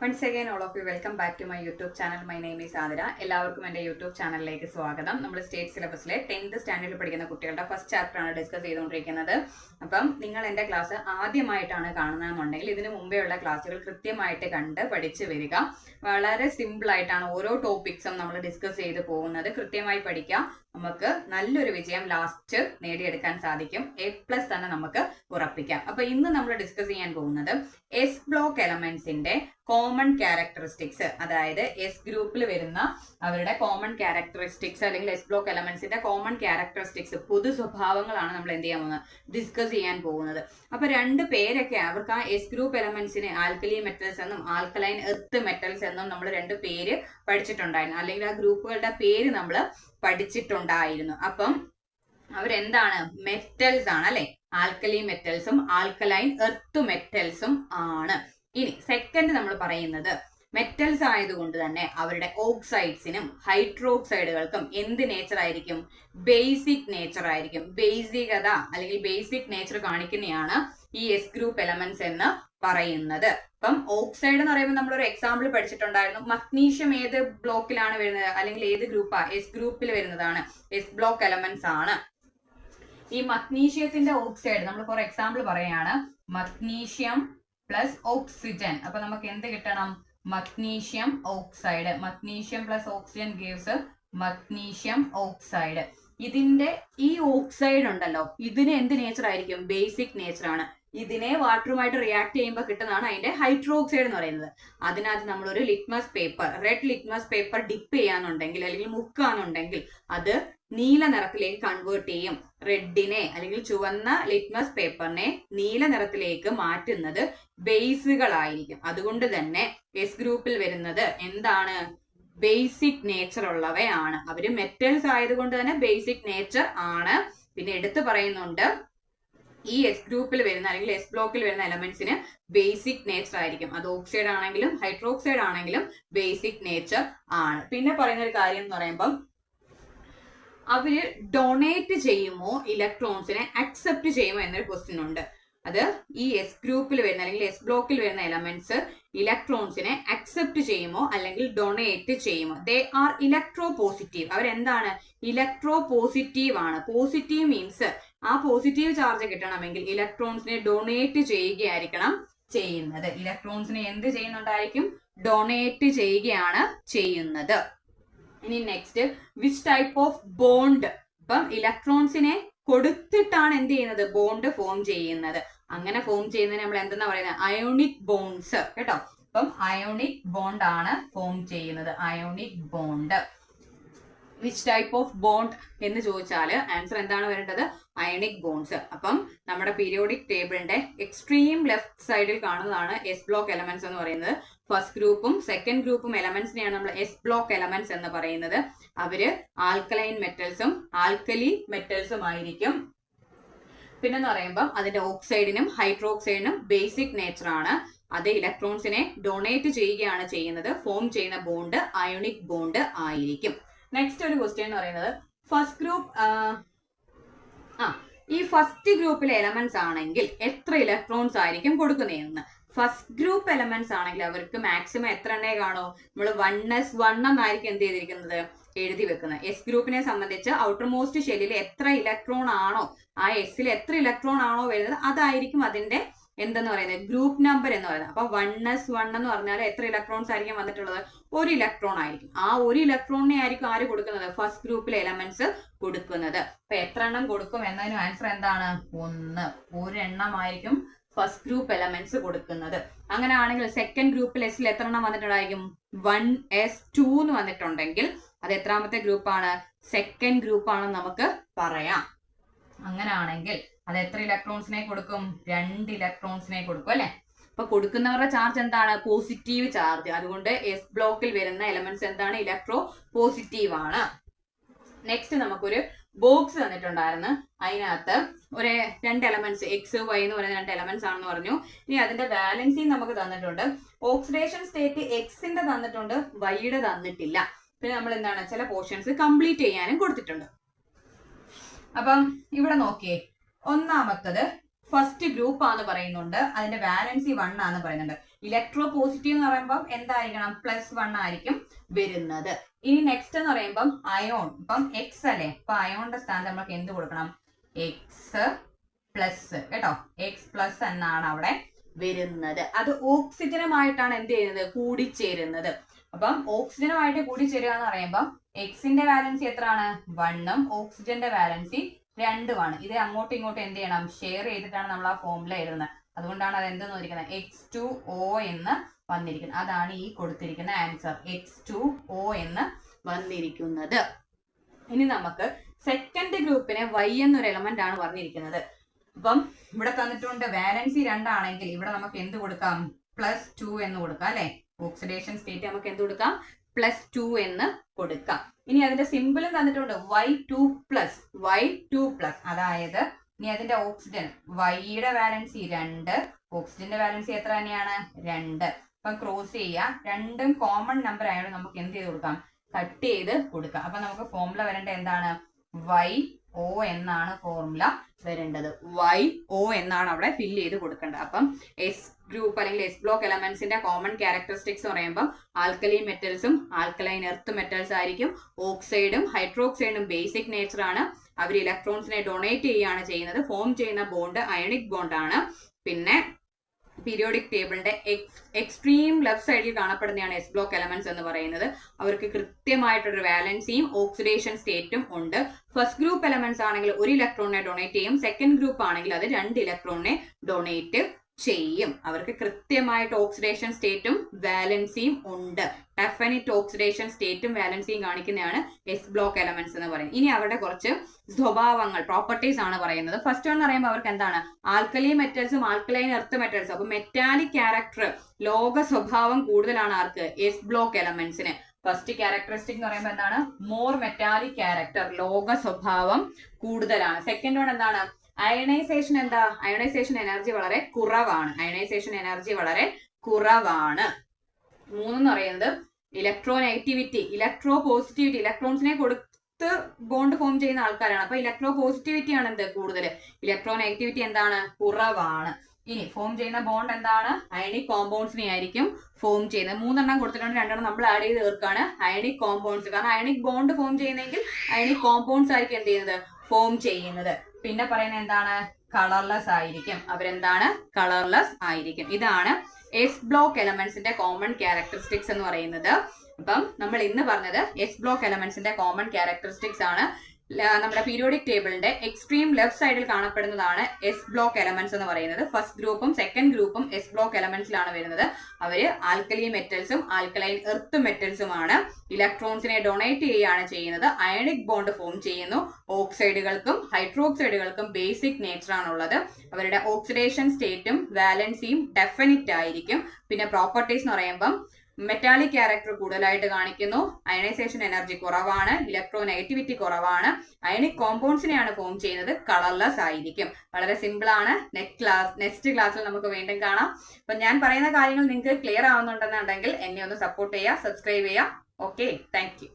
Once again all of you welcome back to my YouTube channel my name is Athira എല്ലാവർക്കും എന്റെ YouTube ചാനലിലേക്ക് സ്വാഗതം. നമ്മൾ state സിലബസിലെ tenth സ്റ്റാൻഡേർഡിൽ പഠിക്കുന്ന കുട്ടികളുടെ ഫസ്റ്റ് ചാപ്റ്റർ ആണ് ഡിസ്കസ് ചെയ്തുകൊണ്ടിരിക്കുന്നത്. അപ്പം നിങ്ങൾ എന്റെ ക്ലാസ് ആദ്യമായിട്ടാണ് കാണുന്നതെന്നുണ്ടെങ്കിൽ ഇതിനു മുമ്പേ ഉള്ള ക്ലാസ്സുകൾ കൃത്യമായിട്ട് കണ്ട് പഠിച്ചു വരിക. വളരെ സിമ്പിൾ ആയിട്ടാണ് ഓരോ ടോപ്പിക്സും നമ്മൾ ഡിസ്കസ് ചെയ്ത് പോകുന്നത്. കൃത്യമായി പഠിക്കുക നമുക്ക് നല്ലൊരു വിജയം ലാസ്റ്റ് നേടിയെടുക്കാൻ സാധിക്കും. എ പ്ലസ് തന്നെ നമുക്ക് ഉറപ്പിക്കാം. അപ്പൊ ഇന്ന് നമ്മൾ ഡിസ്കസ് ചെയ്യാൻ പോകുന്നത് എസ് ബ്ലോക്ക് എലമെന്റ്സിന്റെ കോമൺ ക്യാരക്ടറിസ്റ്റിക്സ് അതായത് എസ് ഗ്രൂപ്പിൽ വരുന്ന അവരുടെ കോമൺ ക്യാരക്ടറിസ്റ്റിക്സ് അല്ലെങ്കിൽ എസ് ബ്ലോക്ക് എലമെന്റ്സിന്റെ കോമൺ ക്യാരക്ടറിസ്റ്റിക്സ് പൊതു സ്വഭാവങ്ങളാണ് നമ്മൾ എന്ത് ചെയ്യാൻ പോകുന്നത്? ഡിസ്കസ് ചെയ്യാൻ പോകുന്നത്. അപ്പൊ രണ്ട് പേരൊക്കെ അവർക്ക് ആ എസ് ഗ്രൂപ്പ് എലമെന്റ്സിന് ആൽക്കലി മെറ്റൽസ് എന്നും ആൽക്കലൈൻ എർത്ത് മെറ്റൽസ് എന്നും നമ്മൾ രണ്ട് പേര് പഠിച്ചിട്ടുണ്ടായിരുന്നു. അല്ലെങ്കിൽ ആ ഗ്രൂപ്പുകളുടെ പേര് നമ്മൾ പഠിച്ചിട്ടുണ്ടായിരുന്നു. അപ്പം അവരെന്താണ്? മെറ്റൽസ് ആണ് അല്ലെ? ആൽക്കലി മെറ്റൽസും ആൽക്കലൈൻ എർത്ത് മെറ്റൽസും ആണ്. ഇനി സെക്കൻഡ് നമ്മൾ പറയുന്നത് മെറ്റൽസ് ആയതുകൊണ്ട് തന്നെ അവരുടെ ഓക്സൈഡ്സിനും ഹൈഡ്രോക്സൈഡുകൾക്കും എന്ത് നേച്ചർ ആയിരിക്കും? ബേസിക് നേച്ചർ ആയിരിക്കും. ബേസികത അല്ലെങ്കിൽ ബേസിക് നേച്ചർ കാണിക്കുന്നതാണ് ഈ എസ് ഗ്രൂപ്പ് എലമെന്റ്സ് എന്ന് പറയുന്നത്. അപ്പം ഓക്സൈഡ് എന്ന് പറയുമ്പോൾ നമ്മൾ ഒരു എക്സാമ്പിൾ പഠിച്ചിട്ടുണ്ടായിരുന്നു. മഗ്നീഷ്യം ഏത് ബ്ലോക്കിലാണ് വരുന്നത്? അല്ലെങ്കിൽ ഏത് ഗ്രൂപ്പാ എസ് ഗ്രൂപ്പിൽ വരുന്നതാണ്. എസ് ബ്ലോക്ക് എലമെന്റ്സ് ആണ്. ഈ മഗ്നീഷ്യത്തിന്റെ ഓക്സൈഡ് നമ്മൾ ഫോർ എക്സാമ്പിൾ പറയാണ്. മഗ്നീഷ്യം പ്ലസ് ഓക്സിജൻ അപ്പൊ നമുക്ക് എന്ത് കിട്ടണം? Magnesium oxide magnesium plus oxygen gives magnesium oxide ഇതിന്റെ ഈ ഓക്സൈഡ് ഉണ്ടല്ലോ. ഇതിന് എന്ത് നേച്ചർ ആയിരിക്കും? ബേസിക് നേച്ചർ ആണ്. ഇതിനെ വാട്ടറുമായിട്ട് റിയാക്ട് ചെയ്യുമ്പോൾ കിട്ടുന്നതാണ് അതിന്റെ ഹൈഡ്രോക്സൈഡ് എന്ന് പറയുന്നത്. അതിനകത്ത് നമ്മൾ ഒരു litmus paper red litmus paper dip ചെയ്യാന്നുണ്ടെങ്കിൽ അല്ലെങ്കിൽ മുക്കാന്നുണ്ടെങ്കിൽ അത് നീല നിറത്തിലേക്ക് കൺവേർട്ട് ചെയ്യും. റെഡിനെ അല്ലെങ്കിൽ ചുവന്ന ലിറ്റ്മസ് പേപ്പറിനെ നീല നിറത്തിലേക്ക് മാറ്റുന്നത് ബേസുകളായിരിക്കും അതുകൊണ്ട് തന്നെ എസ് ഗ്രൂപ്പിൽ വരുന്നത് എന്താണ്? ബേസിക് നേച്ചർ ഉള്ളവയാണ്. അവർ മെറ്റൽസ് ആയതുകൊണ്ട് തന്നെ ബേസിക് നേച്ചർ ആണ്. പിന്നെ എടുത്തു പറയുന്നുണ്ട് ഈ എസ് ഗ്രൂപ്പിൽ വരുന്ന അല്ലെങ്കിൽ എസ് ബ്ലോക്കിൽ വരുന്ന എലമെന്റ്സിന് ബേസിക് നേച്ചർ ആയിരിക്കും. അത് ഓക്സൈഡ് ആണെങ്കിലും ഹൈഡ്രോക്സൈഡ് ആണെങ്കിലും ബേസിക് നേച്ചർ ആണ്. പിന്നെ പറയുന്ന ഒരു കാര്യം എന്ന് പറയുമ്പം അവർ ഡൊണേറ്റ് ചെയ്യുമോ ഇലക്ട്രോൺസിനെ അക്സെപ്റ്റ് ചെയ്യുമോ എന്നൊരു ക്വസ്റ്റ്യൻ ഉണ്ട്. അത് ഈ എസ് ഗ്രൂപ്പിൽ വരുന്ന അല്ലെങ്കിൽ എസ് ബ്ലോക്കിൽ വരുന്ന എലമെന്റ്സ് ഇലക്ട്രോൺസിനെ അക്സെപ്റ്റ് ചെയ്യുമോ അല്ലെങ്കിൽ ഡൊണേറ്റ് ചെയ്യുമോ? ദേ ആർ ഇലക്ട്രോ പോസിറ്റീവ് അവരെന്താണ്? ഇലക്ട്രോ പോസിറ്റീവ് ആണ്. പോസിറ്റീവ് മീൻസ് ആ പോസിറ്റീവ് ചാർജ് കിട്ടണമെങ്കിൽ ഇലക്ട്രോൺസിനെ ഡൊണേറ്റ് ചെയ്യുകയായിരിക്കണം ചെയ്യുന്നത്. ഇലക്ട്രോൺസിനെ എന്ത് ചെയ്യുന്നുണ്ടായിരിക്കും? ഡൊണേറ്റ് ചെയ്യുകയാണ് ചെയ്യുന്നത്. ഇനി next which type of bond ഇപ്പം ഇലക്ട്രോൺസിനെ കൊടുത്തിട്ടാണ് എന്ത് ചെയ്യുന്നത്? ബോണ്ട് ഫോം ചെയ്യുന്നത്. അങ്ങനെ ഫോം ചെയ്യുന്നതിന് നമ്മൾ എന്തെന്നാ പറയുന്നത് അയോണിക് ബോൺസ് കേട്ടോ? അപ്പം അയോണിക് ബോണ്ട് ആണ് ഫോം ചെയ്യുന്നത്. Ionic bond which type of bond എന്ന് ചോദിച്ചാൽ ആൻസർ എന്താണ് വരേണ്ടത്? അയണിക് ബോൺസ് അപ്പം നമ്മുടെ പീരിയോഡിക് ടേബിളിന്റെ എക്സ്ട്രീം ലെഫ്റ്റ് സൈഡിൽ കാണുന്നതാണ് എസ് ബ്ലോക്ക് എലമെന്റ്സ് എന്ന് പറയുന്നത്. ഫസ്റ്റ് ഗ്രൂപ്പും സെക്കൻഡ് ഗ്രൂപ്പും എലമെന്റ്സിനെയാണ് നമ്മൾ എസ് ബ്ലോക്ക് എലമെന്റ്സ് എന്ന് പറയുന്നത്. അവർ ആൽക്കലൈൻ മെറ്റൽസും ആൽക്കലി മെറ്റൽസും ആയിരിക്കും. പിന്നെന്ന് പറയുമ്പോൾ അതിന്റെ ഓക്സൈഡിനും ഹൈഡ്രോക്സൈഡിനും ബേസിക് നേച്ചർ ആണ്. അത് ഇലക്ട്രോൺസിനെ ഡൊണേറ്റ് ചെയ്യുകയാണ് ചെയ്യുന്നത്. ഫോം ചെയ്യുന്ന ബോണ്ട് അയോണിക് ബോണ്ട് ആയിരിക്കും. നെക്സ്റ്റ് ഒരു ക്വസ്റ്റ്യൻ എന്ന് പറയുന്നത് ഫസ്റ്റ് ഗ്രൂപ്പ് ആ ഈ ഫസ്റ്റ് ഗ്രൂപ്പിലെ എലമെന്റ്സ് ആണെങ്കിൽ എത്ര ഇലക്ട്രോൺസ് ആയിരിക്കും കൊടുക്കുന്നതെന്ന്. ഫസ്റ്റ് ഗ്രൂപ്പ് എലമെന്റ്സ് ആണെങ്കിൽ അവർക്ക് മാക്സിമം എത്ര എണ്ണേ കാണോ? നമ്മൾ വൺ എസ് വൺ എന്നായിരിക്കും എന്ത് ചെയ്തിരിക്കുന്നത്? എഴുതി വെക്കുന്നത്. എസ് ഗ്രൂപ്പിനെ സംബന്ധിച്ച് ഔട്ടർ മോസ്റ്റ് ഷെല്ലിൽ എത്ര ഇലക്ട്രോൺ ആണോ ആ എസിൽ എത്ര ഇലക്ട്രോൺ ആണോ വരുന്നത് അതായിരിക്കും അതിന്റെ എന്തെന്ന് പറയുന്നത്? ഗ്രൂപ്പ് നമ്പർ എന്ന് പറയുന്നത്. അപ്പൊ വൺ എസ് വൺ എന്ന് പറഞ്ഞാൽ എത്ര ഇലക്ട്രോൺസ് ആയിരിക്കും വന്നിട്ടുള്ളത്? ഒരു ഇലക്ട്രോൺ ആയിരിക്കും. ആ ഒരു ഇലക്ട്രോണിനെ ആയിരിക്കും ആര് കൊടുക്കുന്നത്? ഫസ്റ്റ് ഗ്രൂപ്പിലെ എലമെന്റ്സ് കൊടുക്കുന്നത്. അപ്പൊ എത്ര എണ്ണം കൊടുക്കും എന്നതിന് ആൻസർ എന്താണ്? ഒന്ന്. ഒരെണ്ണമായിരിക്കും ഫസ്റ്റ് ഗ്രൂപ്പ് എലമെന്റ്സ് കൊടുക്കുന്നത്. അങ്ങനെ ആണെങ്കിൽ സെക്കൻഡ് ഗ്രൂപ്പിൽ എസിൽ എത്ര എണ്ണം വന്നിട്ടുണ്ടായിരിക്കും? വൺ എസ് ടു എന്ന് വന്നിട്ടുണ്ടെങ്കിൽ അത് എത്രാമത്തെ ഗ്രൂപ്പാണ് സെക്കൻഡ് ഗ്രൂപ്പ് ആണെന്ന് നമുക്ക് പറയാം. അങ്ങനെ ആണെങ്കിൽ അത് എത്ര ഇലക്ട്രോൺസിനെ കൊടുക്കും? രണ്ട് ഇലക്ട്രോൺസിനെ കൊടുക്കും അല്ലെ? അപ്പൊ കൊടുക്കുന്നവരുടെ ചാർജ് എന്താണ്? പോസിറ്റീവ് ചാർജ് അതുകൊണ്ട് എസ് ബ്ലോക്കിൽ വരുന്ന എലമെന്റ്സ് എന്താണ്? ഇലക്ട്രോ പോസിറ്റീവ് ആണ്. നെക്സ്റ്റ് നമുക്കൊരു ബോക്സ് തന്നിട്ടുണ്ടായിരുന്നു. അതിനകത്ത് ഒരു രണ്ട് എലമെന്റ്സ് എക്സ് വൈ എന്ന് പറയുന്ന രണ്ട് എലമെന്റ്സ് ആണെന്ന് പറഞ്ഞു. ഇനി അതിന്റെ ബാലൻസിങ് നമുക്ക് തന്നിട്ടുണ്ട്. ഓക്സിഡേഷൻ സ്റ്റേറ്റ് എക്സിന്റെ തന്നിട്ടുണ്ട് വൈയുടെ തന്നിട്ടില്ല. പിന്നെ നമ്മൾ എന്താണ്? ചില പോർഷൻസ് കംപ്ലീറ്റ് ചെയ്യാനും കൊടുത്തിട്ടുണ്ട്. അപ്പം ഇവിടെ നോക്കിയേ. ഒന്നാമത്തത് ഫസ്റ്റ് ഗ്രൂപ്പ് ആന്ന് പറയുന്നുണ്ട്. അതിന്റെ വാലൻസി വൺ ആന്ന് പറയുന്നുണ്ട്. ഇലക്ട്രോ പോസിറ്റീവ് എന്ന് പറയുമ്പോൾ എന്തായിരിക്കണം? പ്ലസ് വൺ ആയിരിക്കും വരുന്നത്. ഇനി നെക്സ്റ്റ് എന്ന് പറയുമ്പം അയോൺ ഇപ്പം എക്സ് അല്ലേ? അപ്പൊ അയോണിന്റെ സ്ഥാനത്ത് നമുക്ക് എന്ത് കൊടുക്കണം? എക്സ് പ്ലസ് കേട്ടോ? എക്സ് പ്ലസ് എന്നാണ് അവിടെ വരുന്നത്. അത് ഓക്സിജനുമായിട്ടാണ് എന്ത് ചെയ്യുന്നത്? കൂടിച്ചേരുന്നത്. അപ്പം ഓക്സിജനുമായിട്ട് കൂടിച്ചേരുക എന്ന് പറയുമ്പോൾ എക്സിന്റെ വാലൻസി എത്രയാണ്? വണ്ണും ഓക്സിജന്റെ വാലൻസി രണ്ടുമാണ്. ഇത് അങ്ങോട്ടും ഇങ്ങോട്ടും എന്ത് ചെയ്യണം? ഷെയർ ചെയ്തിട്ടാണ് നമ്മൾ ആ ഫോമിൽ എഴുതുന്നത് അതുകൊണ്ടാണ് അത് എന്തെന്ന് വന്നിരിക്കുന്നത്? എക്സ് ടു ഒ എന്ന് വന്നിരിക്കുന്നത്. അതാണ് ഈ കൊടുത്തിരിക്കുന്ന ആൻസർ എക്സ് ടു ഒ എന്ന് വന്നിരിക്കുന്നത്. ഇനി നമുക്ക് സെക്കൻഡ് ഗ്രൂപ്പിനെ വൈ എന്നൊരു എലമെന്റ് ആണ് പറഞ്ഞിരിക്കുന്നത്. അപ്പം ഇവിടെ തന്നിട്ടുണ്ട് വാലൻസി രണ്ടാണെങ്കിൽ ഇവിടെ നമുക്ക് എന്ത് കൊടുക്കാം? പ്ലസ് ടു എന്ന് കൊടുക്കാം അല്ലെ? ഓക്സിഡേഷൻ സ്റ്റേറ്റ് നമുക്ക് എന്ത് കൊടുക്കാം? പ്ലസ് ടു എന്ന് കൊടുക്കാം. ഇനി അതിന്റെ സിമ്പിളും തന്നിട്ടുണ്ട്. Y two plus Y two plus അതായത് ഇനി അതിന്റെ ഓക്സിജൻ വൈയുടെ വാലൻസി രണ്ട് ഓക്സിജന്റെ വാലൻസി എത്ര തന്നെയാണ്? രണ്ട്. അപ്പൊ ക്രോസ് ചെയ്യുക രണ്ടും കോമൺ നമ്പർ ആയതുകൊണ്ട് നമുക്ക് എന്ത് ചെയ്ത് കൊടുക്കാം? കട്ട് ചെയ്ത് കൊടുക്കാം. അപ്പൊ നമുക്ക് ഫോർമുല വരേണ്ട എന്താണ്? വൈ ഒ എന്നാണ് ഫോർമുല വരേണ്ടത്. വൈ ഒ എന്നാണ് അവിടെ ഫില്ല് ചെയ്ത് കൊടുക്കേണ്ടത്. അപ്പം എസ് ഗ്രൂപ്പ് അല്ലെങ്കിൽ എസ് ബ്ലോക്ക് എലമെന്റ്സിന്റെ കോമൺ ക്യാരക്ടറിസ്റ്റിക്സ് പറയുമ്പോൾ ആൽക്കലൈൻ മെറ്റൽസും ആൽക്കലൈൻ എർത്ത് മെറ്റൽസ് ആയിരിക്കും. ഓക്സൈഡും ഹൈഡ്രോക്സൈഡും ബേസിക് നേച്ചർ ആണ്. അവർ ഇലക്ട്രോൺസിനെ ഡൊണേറ്റ് ചെയ്യുകയാണ് ചെയ്യുന്നത്. ഫോം ചെയ്യുന്ന ബോണ്ട് അയണിക് ബോണ്ട് ആണ്. പിന്നെ പീരിയോഡിക് ടേബിളിന്റെ എക്സ്ട്രീം ലെഫ്റ്റ് സൈഡിൽ കാണപ്പെടുന്നതാണ് എസ് ബ്ലോക്ക് എലമെന്റ്സ് എന്ന് പറയുന്നത്. അവർക്ക് കൃത്യമായിട്ടൊരു വാലൻസിയും ഓക്സിഡേഷൻ സ്റ്റേറ്റും ഉണ്ട്. ഫസ്റ്റ് ഗ്രൂപ്പ് എലമെന്റ്സ് ആണെങ്കിൽ ഒരു ഇലക്ട്രോണിനെ ഡൊണേറ്റ് ചെയ്യും. സെക്കൻഡ് ഗ്രൂപ്പ് ആണെങ്കിൽ അത് രണ്ട് ഇലക്ട്രോണിനെ ഡൊണേറ്റ് ചെയ്യും. അവർക്ക് കൃത്യമായിട്ട് ഓക്സിഡേഷൻ സ്റ്റേറ്റും വാലൻസിയും ഉണ്ട്. ഡെഫിനിറ്റ് ഓക്സിഡേഷൻ സ്റ്റേറ്റും വാലൻസിയും കാണിക്കുന്നതാണ് എസ് ബ്ലോക്ക് എലമെന്റ്സ് എന്ന് പറയുന്നത്. ഇനി അവരുടെ കുറച്ച് സ്വഭാവങ്ങൾ പ്രോപ്പർട്ടീസ് ആണ് പറയുന്നത്. ഫസ്റ്റ് എന്ന് പറയുമ്പോൾ അവർക്ക് എന്താണ്? ആൽക്കലി മെറ്റൽസും ആൽക്കലൈൻ എർത്ത് മെറ്റൽസും അപ്പൊ മെറ്റാലിക് ക്യാരക്ടർ ലോക സ്വഭാവം കൂടുതലാണ് ആർക്ക്? എസ് ബ്ലോക്ക് എലമെന്റ്സിന് ഫസ്റ്റ് ക്യാരക്ടറിസ്റ്റിക് എന്ന് പറയുമ്പോൾ എന്താണ്? മോർ മെറ്റാലിക് ക്യാരക്ടർ ലോക സ്വഭാവം കൂടുതലാണ്. സെക്കൻഡ് വൺ എന്താണ്? അയണൈസേഷൻ എന്താ? അയണൈസേഷൻ എനർജി വളരെ കുറവാണ്. അയണൈസേഷൻ എനർജി വളരെ കുറവാണ്. മൂന്നെന്ന് പറയുന്നത് ഇലക്ട്രോ നെഗറ്റിവിറ്റി ഇലക്ട്രോ പോസിറ്റിവിറ്റി ഇലക്ട്രോൺസിനെ കൊടുത്ത് ബോണ്ട് ഫോം ചെയ്യുന്ന ആൾക്കാരാണ്. അപ്പൊ ഇലക്ട്രോ പോസിറ്റിവിറ്റി ആണ് എന്ത്? കൂടുതൽ ഇലക്ട്രോ നെഗറ്റിവിറ്റി എന്താണ്? കുറവാണ്. ഇനി ഫോം ചെയ്യുന്ന ബോണ്ട് എന്താണ്? അയണിക് കോമ്പൗണ്ട്സിനെ ആയിരിക്കും ഫോം ചെയ്യുന്നത്. മൂന്നെണ്ണം കൊടുത്തിട്ടുണ്ട് രണ്ടെണ്ണം നമ്മൾ ആഡ് ചെയ്ത് തീർക്കാണ്. അയണിക് കോമ്പൗണ്ട്സ് കാരണം അയണിക് ബോണ്ട് ഫോം ചെയ്യുന്നെങ്കിൽ അയണിക് കോമ്പൗണ്ട്സ് ആയിരിക്കും എന്ത് ചെയ്യുന്നത്? ഫോം ചെയ്യുന്നത്. പിന്നെ പറയുന്നത് എന്താണ്? കളർലെസ് ആയിരിക്കും. അവരെന്താണ്? കളർലെസ് ആയിരിക്കും. ഇതാണ് എസ് ബ്ലോക്ക് എലമെന്റ്സിന്റെ കോമൺ ക്യാരക്ടറിസ്റ്റിക്സ് എന്ന് പറയുന്നത്. അപ്പം നമ്മൾ ഇന്ന് പറഞ്ഞത് എസ് ബ്ലോക്ക് എലമെന്റ്സിന്റെ കോമൺ ക്യാരക്ടറിസ്റ്റിക്സ് ആണ്. നമ്മുടെ പീരിയോഡിക് ടേബിളിന്റെ എക്സ്ട്രീം ലെഫ്റ്റ് സൈഡിൽ കാണപ്പെടുന്നതാണ് എസ് ബ്ലോക്ക് എലമെന്റ്സ് എന്ന് പറയുന്നത്. ഫസ്റ്റ് ഗ്രൂപ്പും സെക്കൻഡ് ഗ്രൂപ്പും എസ് ബ്ലോക്ക് എലമെന്റ്സിലാണ് വരുന്നത്. അവർ ആൽക്കലി മെറ്റൽസും ആൽക്കലൈൻ എർത്ത് മെറ്റൽസുമാണ് ഇലക്ട്രോൺസിനെ ഡൊണേറ്റ് ചെയ്യുകയാണ് ചെയ്യുന്നത്. അയണിക് ബോണ്ട് ഫോം ചെയ്യുന്നു. ഓക്സൈഡുകൾക്കും ഹൈഡ്രോക്സൈഡുകൾക്കും ബേസിക് നേച്ചർ ആണുള്ളത്. അവരുടെ ഓക്സിഡേഷൻ സ്റ്റേറ്റും വാലൻസിയും ഡെഫിനിറ്റ് ആയിരിക്കും. പിന്നെ പ്രോപ്പർട്ടീസ് എന്ന് പറയുമ്പം മെറ്റാലിക് ക്യാരക്ടർ കൂടുതലായിട്ട് കാണിക്കുന്നു. അയണൈസേഷൻ എനർജി കുറവാണ് ഇലക്ട്രോ നെഗറ്റിവിറ്റി കുറവാണ് അയണിക് കോമ്പൗണ്ട്സിനെയാണ് ഫോം ചെയ്യുന്നത് കളർലെസ് ആയിരിക്കും. വളരെ സിമ്പിൾ ആണ്. നെക്സ്റ്റ് ക്ലാസ് നെക്സ്റ്റ് ക്ലാസ്സിൽ നമുക്ക് വീണ്ടും കാണാം. അപ്പൊ ഞാൻ പറയുന്ന കാര്യങ്ങൾ നിങ്ങൾക്ക് ക്ലിയർ ആവുന്നുണ്ടെന്നുണ്ടെങ്കിൽ എന്നെ ഒന്ന് സപ്പോർട്ട് ചെയ്യുക സബ്സ്ക്രൈബ് ചെയ്യുക. Okay thank